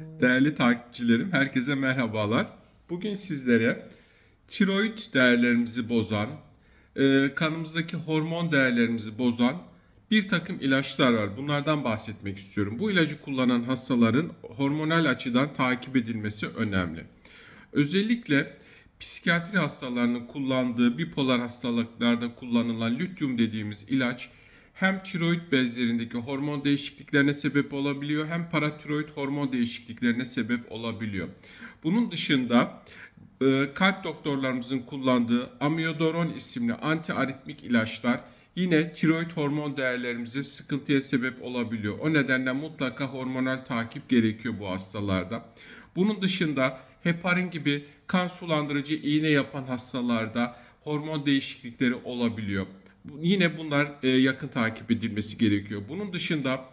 Değerli takipçilerim, herkese merhabalar. Bugün sizlere tiroid değerlerimizi bozan, e, kanımızdaki hormon değerlerimizi bozan bir takım ilaçlar var. Bunlardan bahsetmek istiyorum. Bu ilacı kullanan hastaların hormonal açıdan takip edilmesi önemli. Özellikle psikiyatri hastalarının kullandığı bipolar hastalıklarda kullanılan lityum dediğimiz ilaç hem tiroid bezlerindeki hormon değişikliklerine sebep olabiliyor hem paratiroid hormon değişikliklerine sebep olabiliyor. Bunun dışında e, kalp doktorlarımızın kullandığı amiodaron isimli antiaritmik ilaçlar yine tiroid hormon değerlerimize sıkıntıya sebep olabiliyor. O nedenle mutlaka hormonal takip gerekiyor bu hastalarda. Bunun dışında heparin gibi kan sulandırıcı iğne yapan hastalarda hormon değişiklikleri olabiliyor. Yine bunlar e, yakın takip edilmesi gerekiyor. Bunun dışında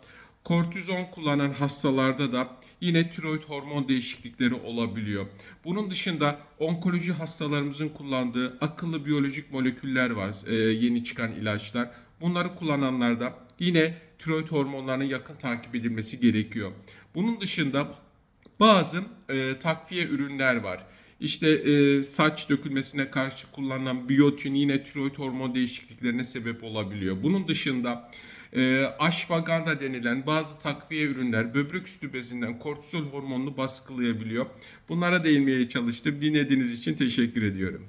kortizon kullanan hastalarda da yine tiroid hormon değişiklikleri olabiliyor. Bunun dışında onkoloji hastalarımızın kullandığı akıllı biyolojik moleküller var, e, yeni çıkan ilaçlar. Bunları kullananlarda yine tiroid hormonlarının yakın takip edilmesi gerekiyor. Bunun dışında bazı e, takviye ürünler var. İşte e, saç dökülmesine karşı kullanılan biyotin yine tiroid hormon değişikliklerine sebep olabiliyor. Bunun dışında e, ashwagandha denilen bazı takviye ürünler böbrek üstü bezinden kortizol hormonunu baskılayabiliyor. Bunlara değinmeye çalıştım. Dinlediğiniz için teşekkür ediyorum.